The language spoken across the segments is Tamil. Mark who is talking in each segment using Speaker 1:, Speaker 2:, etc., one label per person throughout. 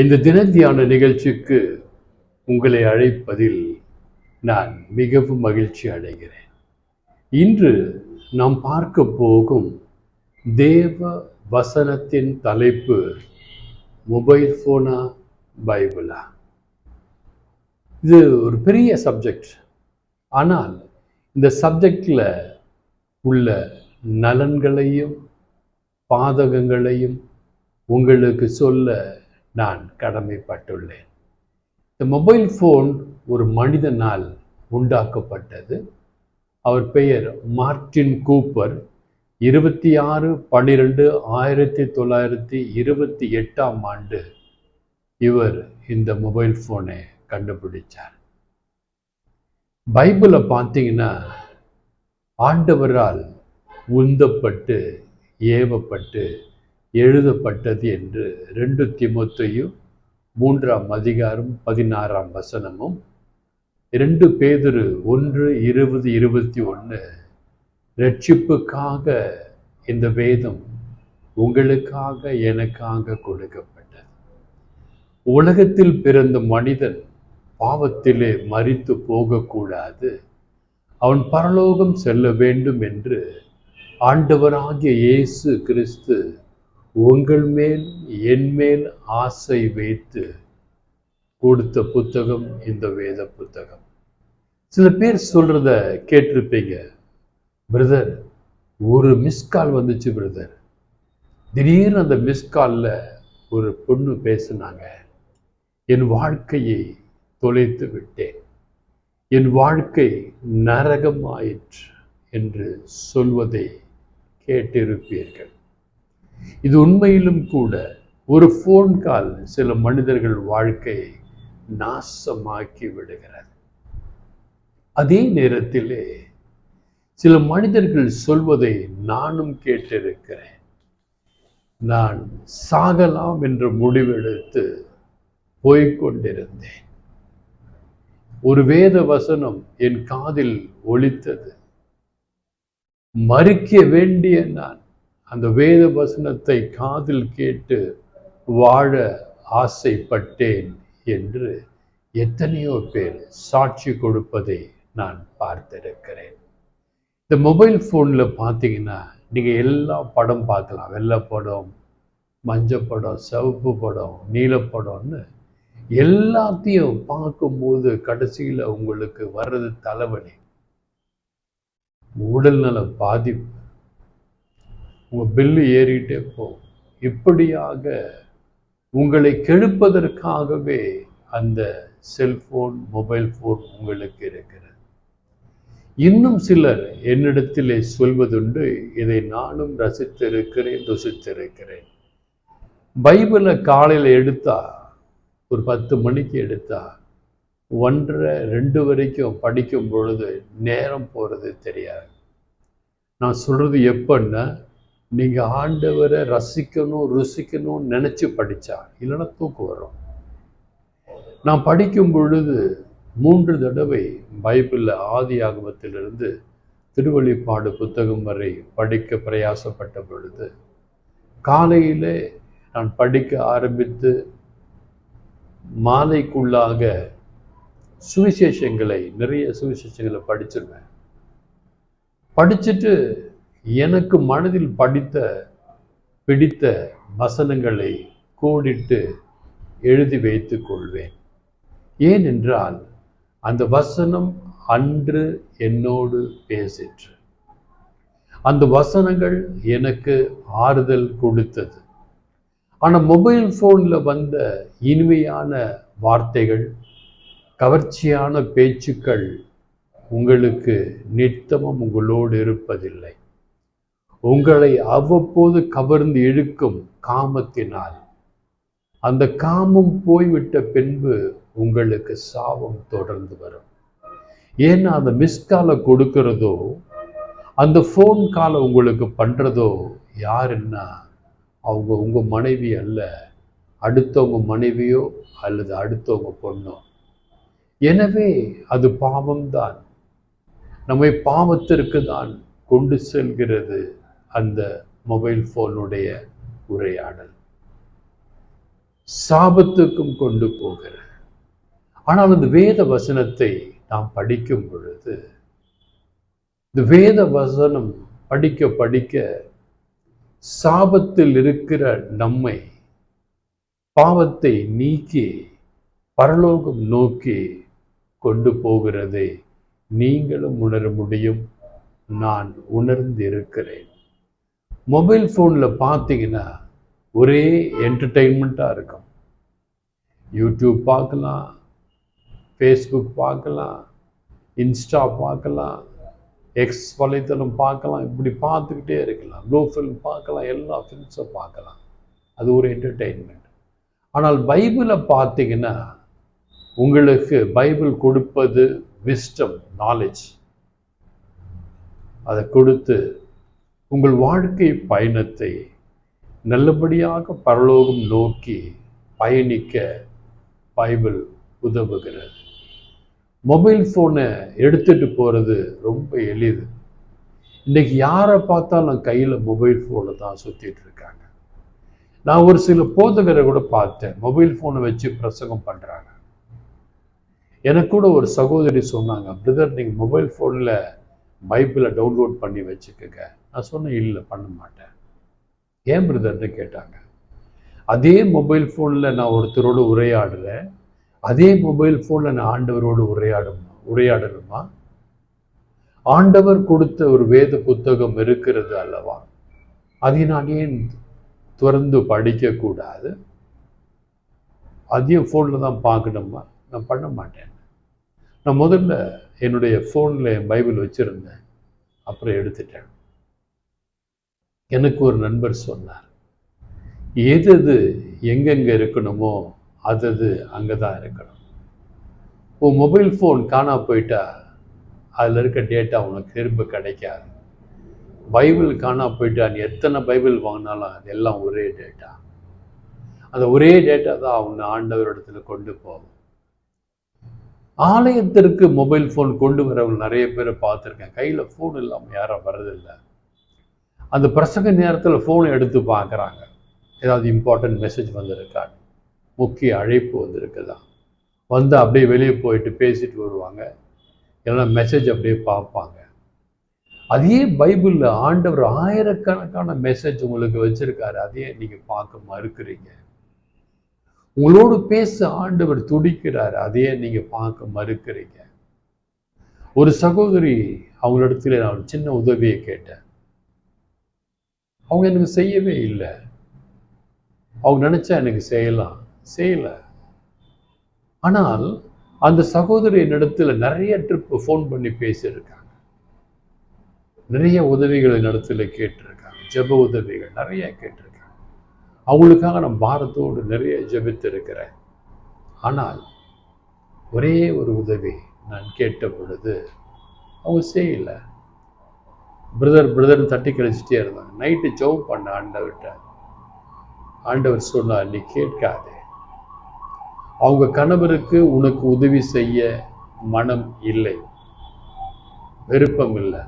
Speaker 1: இந்த தினத்தியான நிகழ்ச்சிக்கு உங்களை அழைப்பதில் நான் மிகவும் மகிழ்ச்சி அடைகிறேன். இன்று நாம் பார்க்க போகும் தேவ வசனத்தின் தலைப்பு மொபைல் ஃபோனா பைபிளா? இது ஒரு பெரிய சப்ஜெக்ட். ஆனால் இந்த சப்ஜெக்டில் உள்ள நலன்களையும் பாதகங்களையும் உங்களுக்கு சொல்ல நான் கடமைப்பட்டுள்ளேன். இந்த மொபைல் ஃபோன் ஒரு மனிதனால் உண்டாக்கப்பட்டது. அவர் பெயர் மார்டின் கூப்பர். இருபத்தி ஆறு பன்னிரெண்டு ஆயிரத்தி தொள்ளாயிரத்தி இருபத்தி எட்டாம் ஆண்டு இவர் இந்த மொபைல் ஃபோனை கண்டுபிடிச்சார். பைபிளை பார்த்தீங்கன்னா ஆண்டவரால் உந்தப்பட்டு ஏவப்பட்டு எழுதப்பட்டது என்று ரெண்டு திமுத்தையும் மூன்றாம் அதிகாரம் பதினாறாம் வசனமும் இரண்டு பேதுரு ஒன்று இருபது இருபத்தி ஒன்று ரட்சிப்புக்காக இந்த வேதம் உங்களுக்காக எனக்காக கொடுக்கப்பட்டது. உலகத்தில் பிறந்த மனிதன் பாவத்திலே மறித்து போகக்கூடாது. அவன் பரலோகம் செல்ல வேண்டும் என்று ஆண்டவராகிய இயேசு கிறிஸ்து உங்கள் மேல் என் மேல் ஆசை வைத்து கொடுத்த புத்தகம் இந்த வேத புத்தகம். சில பேர் சொல்றத கேட்டிருப்பீங்க பிரதர் ஒரு மிஸ் கால் வந்துச்சு பிரதர். திடீர்னு அந்த மிஸ் காலில் ஒரு பொண்ணு பேசுனாங்க. என் வாழ்க்கையை தொலைத்து விட்டேன். என் வாழ்க்கை நரகமாயிற்று என்று சொல்வதை கேட்டிருப்பீர்கள். இது உண்மையிலும் கூட ஒரு ஃபோன் கால் சில மனிதர்கள் வாழ்க்கையை நாசமாக்கி விடுகிறது. அதே நேரத்திலே சில மனிதர்கள் சொல்வதை நானும் கேட்டிருக்கிறேன். நான் சாகலாம் என்று முடிவெடுத்து போய்கொண்டிருந்தேன் ஒரு வேத வசனம் என் காதில் ஒலித்தது. மறிக்க வேண்டிய நான் அந்த வேத வசனத்தை காதில் கேட்டு வாழ ஆசைப்பட்டேன் என்று எத்தனையோ பேர் சாட்சி கொடுப்பதை நான் பார்த்திருக்கிறேன். இந்த மொபைல் ஃபோனில் பார்த்தீங்கன்னா நீங்கள் எல்லா படம் பார்க்கலாம். வெள்ளை படம் மஞ்சள் படம் சிவப்பு படம் நீலப்படம்னு எல்லாத்தையும் பார்க்கும்போது கடைசியில் உங்களுக்கு வர்றது தலைவலி. உடல்நல பாதிப்பு உங்கள் பில்லு ஏறிட்டே போகும். இப்படியாக உங்களை கெடுப்பதற்காகவே அந்த செல்போன் மொபைல் ஃபோன் உங்களுக்கு இருக்கிறது. இன்னும் சிலர் என்னிடத்திலே சொல்வதுண்டு இதை நானும் ரசித்திருக்கிறேன் ருசித்திருக்கிறேன். பைபிளை காலையில் எடுத்தா ஒரு பத்து மணிக்கு எடுத்தா ஒன்றரை ரெண்டு வரைக்கும் படிக்கும் பொழுது நேரம் போகிறது தெரியாது. நான் சொல்கிறது எப்போன்னா நீங்கள் ஆண்டவரை ரசிக்கணும் ருசிக்கணும்னு நினச்சி படித்தா இல்லைன்னா தூக்கு வரும். நான் படிக்கும் பொழுது மூன்று தடவை பைபிளில் ஆதி ஆகமத்திலிருந்து திருவழிப்பாடு புத்தகம் வரை படிக்க பிரயாசப்பட்ட பொழுது காலையிலே நான் படிக்க ஆரம்பித்து மாலைக்குள்ளாக சுவிசேஷங்களை நிறைய சுவிசேஷங்களை படிச்சிருவேன். படிச்சுட்டு எனக்கு மனதில் படித்த பிடித்த வசனங்களை கோடிட்டு எழுதி வைத்து கொள்வேன். ஏனென்றால் அந்த வசனம் அன்று என்னோடு பேசிற்று. அந்த வசனங்கள் எனக்கு ஆறுதல் கொடுத்தது. ஆனால் மொபைல் ஃபோனில் வந்த இனிமையான வார்த்தைகள் கவர்ச்சியான பேச்சுக்கள் உங்களுக்கு நித்தமும் உங்களோடு இருப்பதில்லை. உங்களை அவ்வப்போது கவர்ந்து இழுக்கும் காமத்தினால். அந்த காமம் போய்விட்ட பின்பு உங்களுக்கு சாபம் தொடர்ந்து வரும். ஏன்னா அந்த மிஸ் காலை கொடுக்கிறதோ அந்த ஃபோன் காலை உங்களுக்கு பண்ணுறதோ யாருன்னா அவங்க உங்கள் மனைவி அல்ல அடுத்தவங்க மனைவியோ அல்லது அடுத்தவங்க பொண்ணோ. எனவே அது பாவம்தான். நம்மை பாவத்திற்கு தான் கொண்டு செல்கிறது. அந்த மொபைல் ஃபோனுடைய உரையாடல். சாபத்துக்கும் கொண்டு போகிற. ஆனால் அந்த வேத வசனத்தை நாம் படிக்கும் பொழுது இந்த வேத வசனம் படிக்க படிக்க சாபத்தில் இருக்கிற நம்மை பாவத்தை நீக்கி பரலோகம் நோக்கி கொண்டு போகிறதை நீங்களும் உணர முடியும். நான் உணர்ந்து இருக்கிறேன் மொபைல் ஃபோனில் பார்த்தீங்கன்னா ஒரே என்டர்டெயின்மெண்ட்டாக இருக்கும். யூடியூப் பார்க்கலாம் ஃபேஸ்புக் பார்க்கலாம் இன்ஸ்டா பார்க்கலாம் எக்ஸ் வலைத்தளம் பார்க்கலாம் இப்படி பார்த்துக்கிட்டே இருக்கலாம். ப்ளூ ஃபில்ம் பார்க்கலாம் எல்லா ஃபில்ம்ஸை பார்க்கலாம் அது ஒரு என்டர்டெயின்மெண்ட் ஆனால் பைபிளை பார்த்தீங்கன்னா உங்களுக்கு பைபிள் கொடுப்பது விஸ்டம் நாலேஜ் அதை கொடுத்து உங்கள் வாழ்க்கை பயணத்தை நல்லபடியாக பரலோகம் நோக்கி பயணிக்க பைபிள் உதவுகிறது. மொபைல் ஃபோனை எடுத்துகிட்டு போகிறது ரொம்ப எளிது. இன்றைக்கி யாரை பார்த்தாலும் கையில் மொபைல் ஃபோனை தான் சுற்றிட்டு இருக்காங்க. நான் ஒரு சில போதகரை கூட பார்த்தேன். மொபைல் ஃபோனை வச்சு பிரசங்கம் பண்ணுறாங்க எனக்கு கூட ஒரு சகோதரி சொன்னாங்க பிரதர் நீங்கள் மொபைல் ஃபோனில் பைபிளை டவுன்லோட் பண்ணி வச்சுக்கோங்க. நான் சொன்னேன் இல்லை பண்ண மாட்டேன். ஏன் பிரதர்னு கேட்டாங்க. அதே மொபைல் ஃபோனில் நான் ஒருத்தரோடு உரையாடுறேன். அதே மொபைல் ஃபோனில் நான் ஆண்டவரோடு உரையாடும் உரையாடணுமா? ஆண்டவர் கொடுத்த ஒரு வேத புத்தகம் இருக்கிறது அல்லவா? அதை நான் ஏன் திறந்து படிக்கக்கூடாது? அதையும் ஃபோனில் தான் பார்க்கணுமா? நான் பண்ண மாட்டேன். நான் முதல்ல என்னுடைய ஃபோனில் பைபிள் வச்சுருந்தேன். அப்புறம் எடுத்துட்டேன். எனக்கு ஒரு நண்பர் சொன்னார். எது எது எங்கெங்கே இருக்கணுமோ அதது அங்கே தான் இருக்கணும். உன் மொபைல் ஃபோன் காணா போயிட்டா அதில் இருக்க டேட்டா உனக்கு திரும்ப கிடைக்காது. பைபிள் காணா போயிட்டா நீ எத்தனை பைபிள் வாங்கினாலும் அது எல்லாம் ஒரே டேட்டா அந்த ஒரே டேட்டா தான் அவனை ஆண்டவர் இடத்துல கொண்டு போகும். ஆலயத்திற்கு மொபைல் ஃபோன் கொண்டு வரவங்க நிறைய பேரை பார்த்துருக்கேன். கையில் ஃபோன் இல்லாமல் யாரும் வர்றதில்லை. அந்த பிரசங்க நேரத்தில் ஃபோனை எடுத்து பார்க்குறாங்க. ஏதாவது இம்பார்ட்டன்ட் மெசேஜ் வந்திருக்கான்னு முக்கிய அழைப்பு வந்திருக்குதா? வந்து அப்படியே வெளியே போயிட்டு பேசிட்டு வருவாங்க. இல்லைன்னா மெசேஜ் அப்படியே பார்ப்பாங்க. அதே பைபிளில் ஆண்டவர் ஆயிரக்கணக்கான மெசேஜ் உங்களுக்கு வச்சுருக்காரு. அதையே நீங்கள் பார்க்க மறுக்கிறீங்க. உங்களோடு பேச ஆண்டவர் துடிக்கிறார். அதையே நீங்கள் பார்க்க மறுக்கிறீங்க. ஒரு சகோதரி அவங்களிடத்துல நான் சின்ன உதவியை கேட்டேன். அவங்க எனக்கு செய்யவே இல்லை. அவங்க நினச்சா எனக்கு செய்யலாம். செய்யலை. ஆனால் அந்த சகோதரி என்னிடத்துல நிறைய ட்ரிப்பு ஃபோன் பண்ணி பேசியிருக்காங்க. நிறைய உதவிகளை நடத்துல கேட்டிருக்காங்க. ஜெப உதவிகள் நிறைய கேட்டிருக்காங்க. அவங்களுக்காக நான் பாரத்தோடு நிறைய ஜெபித்திருக்கிறேன். ஆனால் ஒரே ஒரு உதவி நான் கேட்ட பொழுது அவங்க செய்யலை. பிரதர் பிரதர்னு தட்டி கழிச்சிட்டே இருந்தாங்க. நைட்டு ஜெபம் பண்ண ஆண்டவர்கிட்ட ஆண்டவர் சொன்னார் நீ கேட்காதே. அவங்க கணவருக்கு உனக்கு உதவி செய்ய மனம் இல்லை. விருப்பம் இல்லை.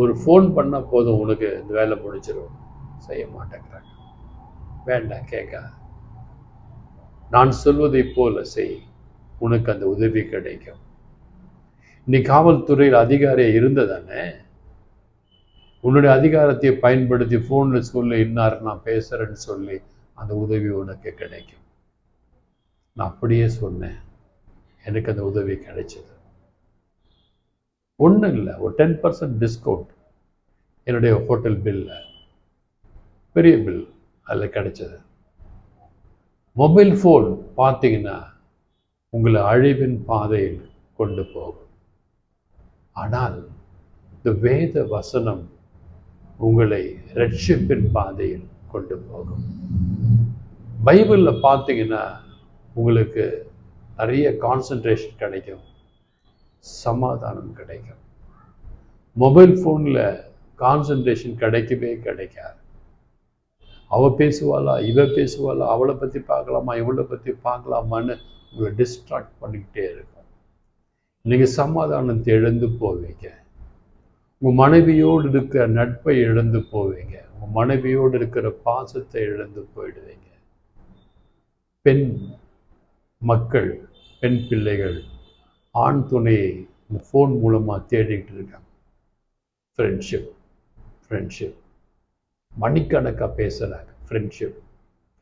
Speaker 1: ஒரு ஃபோன் பண்ணால் போதும் உனக்கு இந்த வேலை முடிச்சிடும் செய்ய மாட்டேங்கிறாங்க. வேண்டாம் கேட்காது நான் சொல்வதை போல செய். உனக்கு அந்த உதவி கிடைக்கும். நீ காவல்துறையில் அதிகாரியாக இருந்ததானே உன்னுடைய அதிகாரத்தை பயன்படுத்தி ஃபோனில் சொல்லி இன்னார் நான் பேசுகிறேன்னு சொல்லி அந்த உதவி உனக்கு கிடைக்கும். நான் அப்படியே சொன்னேன். எனக்கு அந்த உதவி கிடைச்சது. ஒன்றும் இல்லை ஒரு டென் பர்சன்ட் டிஸ்கவுண்ட் என்னுடைய ஹோட்டல் பில்லில் பெரிய பில் அதில் கிடைச்சது. மொபைல் ஃபோன் பார்த்தீங்கன்னா உங்களை அழிவின் பாதையில் கொண்டு போகும். ஆனால் இந்த வேத வசனம் உங்களை ரட்சிப்பின் பாதையில் கொண்டு போகும். பைபிளில் பார்த்தீங்கன்னா உங்களுக்கு நிறைய கான்சன்ட்ரேஷன் கிடைக்கும். சமாதானம் கிடைக்கும். மொபைல் ஃபோனில் கான்சன்ட்ரேஷன் கிடைக்கவே கிடைக்காது. அவள் பேசுவாளா இவ பேசுவாளா அவளை பற்றி பார்க்கலாமா இவளை பற்றி பார்க்கலாமான்னு உங்களை டிஸ்ட்ராக்ட் பண்ணிக்கிட்டே இருக்கும். நீங்கள் சமாதானத்தை இழந்து போவீங்க. உங்கள் மனைவியோடு இருக்கிற நட்பை இழந்து போவீங்க. உங்கள் மனைவியோடு இருக்கிற பாசத்தை இழந்து போயிடுவீங்க. பெண் மக்கள் பெண் பிள்ளைகள் ஆண் துணையை இந்த ஃபோன் மூலமாக தேடிக்கிட்டு இருக்காங்க. ஃப்ரெண்ட்ஷிப் ஃப்ரெண்ட்ஷிப் மணிக்கணக்காக பேசுகிறாங்க ஃப்ரெண்ட்ஷிப்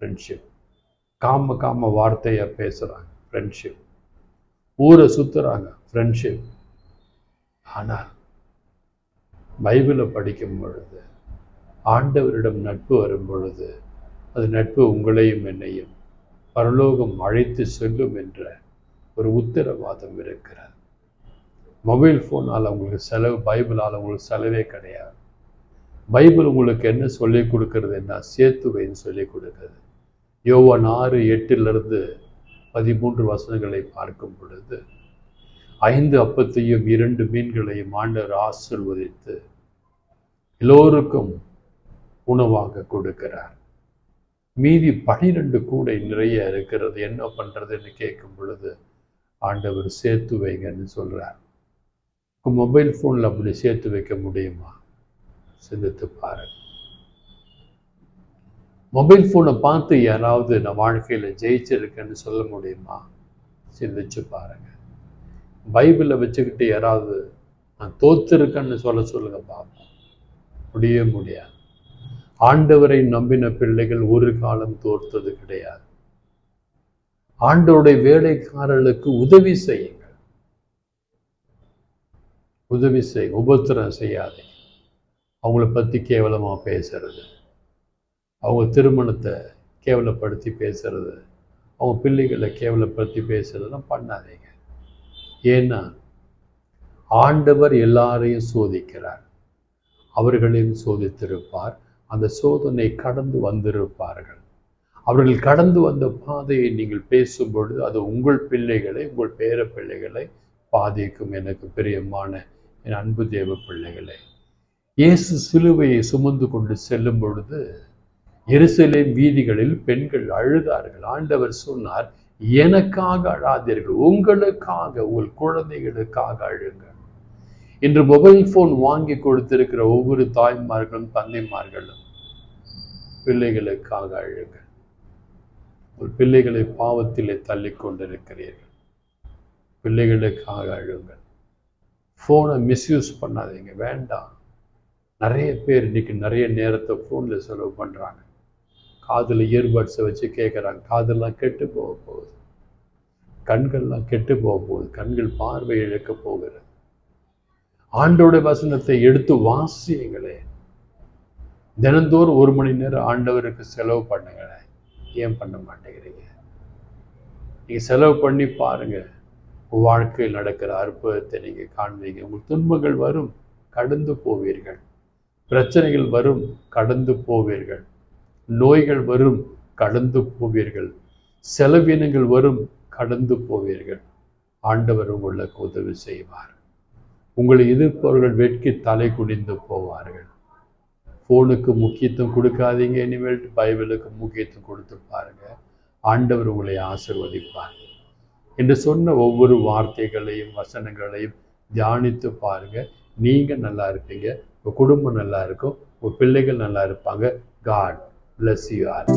Speaker 1: ஃப்ரெண்ட்ஷிப் காம காம வார்த்தையாக பேசுகிறாங்க ஃப்ரெண்ட்ஷிப் ஊரை சுற்றுறாங்க ஃப்ரெண்ட்ஷிப் ஆனால் பைபிளை படிக்கும் பொழுது ஆண்டவரிடம் நட்பு வரும் பொழுது அது நட்பு உங்களையும் என்னையும் பரலோகம் அழைத்து செல்லும் என்ற ஒரு உத்தரவாதம் இருக்கிறது. மொபைல் ஃபோனால் உங்களுக்கு செலவு பைபிளால் உங்களுக்கு செலவே கிடையாது. பைபிள் உங்களுக்கு என்ன சொல்லிக் கொடுக்கறதுன்னா சேத்துவைன்னு சொல்லிக் கொடுக்குறது. யோவான் ஆறு எட்டிலிருந்து பதிமூன்று வசனங்களை பார்க்கும் பொழுது ஐந்து அப்பத்தையும் இரண்டு மீன்களையும் ஆண்டவர் ஆசிர்வதித்து எல்லோருக்கும் உணவாக கொடுக்கிறார். மீதி பனிரெண்டு கூடை நிறைய இருக்கிறது. என்ன பண்ணுறதுன்னு கேட்கும் பொழுது ஆண்டவர் சேர்த்து வைங்கன்னு சொல்கிறார் மொபைல் ஃபோனில் அப்படி சேர்த்து வைக்க முடியுமா? சிந்தித்து பாருங்க மொபைல் ஃபோனை பார்த்து யாராவது நான் வாழ்க்கையில் ஜெயிச்சிருக்கேன்னு சொல்ல முடியுமா? சிந்திச்சு பாருங்க பைபிளை வச்சுக்கிட்டு யாராவது நான் தோத்துருக்கேன்னு சொல்ல சொல்லுங்க பார்ப்போம் முடிய முடியாது. ஆண்டவரை நம்பின பிள்ளைகள் ஒரு காலம் தோர்த்தது கிடையாது. ஆண்டவருடைய வேலைக்காரர்களுக்கு உதவி செய்யுங்கள். உதவி செய் உபத்திரம் செய்யாதே அவங்கள பற்றி கேவலமாக பேசுறது. அவங்க திருமணத்தை கேவலப்படுத்தி பேசுறது. அவங்க பிள்ளைகளை கேவலப்படுத்தி பேசுறதெல்லாம் பண்ணாதீங்க. ஏன்னா ஆண்டவர் எல்லாரையும் சோதிக்கிறார். அவர்களையும் சோதித்திருப்பார். அந்த சோதனை கடந்து வந்திருப்பார்கள். அவர்கள் கடந்து வந்த பாதையை நீங்கள் பேசும்பொழுது அது உங்கள் பிள்ளைகளை உங்கள் பேர பிள்ளைகளை பாதிக்கும். எனக்கு பிரியமான என் அன்பு தேவ பிள்ளைகளை இயேசு சிலுவையை சுமந்து கொண்டு செல்லும் பொழுது எருசலேம் வீதிகளில் பெண்கள் அழுதார்கள். ஆண்டவர் சொன்னார் எனக்காக அழாதீர்கள். உங்களுக்காக உங்கள் குழந்தைகளுக்காக அழுங்கள் இன்று மொபைல் போன் வாங்கி கொடுத்திருக்கிற ஒவ்வொரு தாய்மார்களும் தந்தைமார்களும் பிள்ளைகளுக்காக அழுங்கள் உங்கள் பிள்ளைகளை பாவத்திலே தள்ளி கொண்டிருக்கிறீர்கள். பிள்ளைகளுக்காக அழுங்கள் ஃபோனை மிஸ்யூஸ் பண்ணாதீங்க. வேண்டாம். நிறைய பேர் இன்னைக்கு நிறைய நேரத்தை ஃபோனில் செலவு பண்ணுறாங்க காதில் இயர்பட்ஸை வச்சு கேட்குறாங்க காதெல்லாம் கெட்டு போக போகுது. கண்கள்லாம் கெட்டு போக போகுது. கண்கள் பார்வை இழக்க போகிறது. ஆண்டோட வசனத்தை எடுத்து வாசியுங்களே. தினந்தோறும் ஒரு மணி நேரம் ஆண்டவருக்கு செலவு பண்ணுங்களேன் ஏன் பண்ண மாட்டேங்கிறீங்க? நீங்கள் செலவு பண்ணி பாருங்க. வாழ்க்கையில் நடக்கிற அற்புதத்தை நீங்கள் காண்பீங்க. உங்கள் துன்பங்கள் வரும். கடந்து போவீர்கள். பிரச்சனைகள் வரும் கடந்து போவீர்கள். நோய்கள் வரும் கடந்து போவீர்கள். செலவினங்கள் வரும் கடந்து போவீர்கள். ஆண்டவர் உங்களுக்கு உதவி செய்வார். உங்களை எதிர்ப்பவர்கள் வெட்கி தலை குனிந்து போவார்கள். ஃபோனுக்கு முக்கியத்துவம் கொடுக்காதீங்க இனிமேல் பைபிளுக்கு முக்கியத்துவம் கொடுத்து பாருங்க. ஆண்டவர் உங்களை ஆசிர்வதிப்பார். என்று சொன்ன ஒவ்வொரு வார்த்தைகளையும் வசனங்களையும் தியானித்து பாருங்க. நீங்கள் நல்லா இருப்பீங்க. உங்கள் குடும்பம் நல்லா இருக்கும். உங்கள் பிள்ளைகள் நல்லா இருப்பாங்க. God bless you are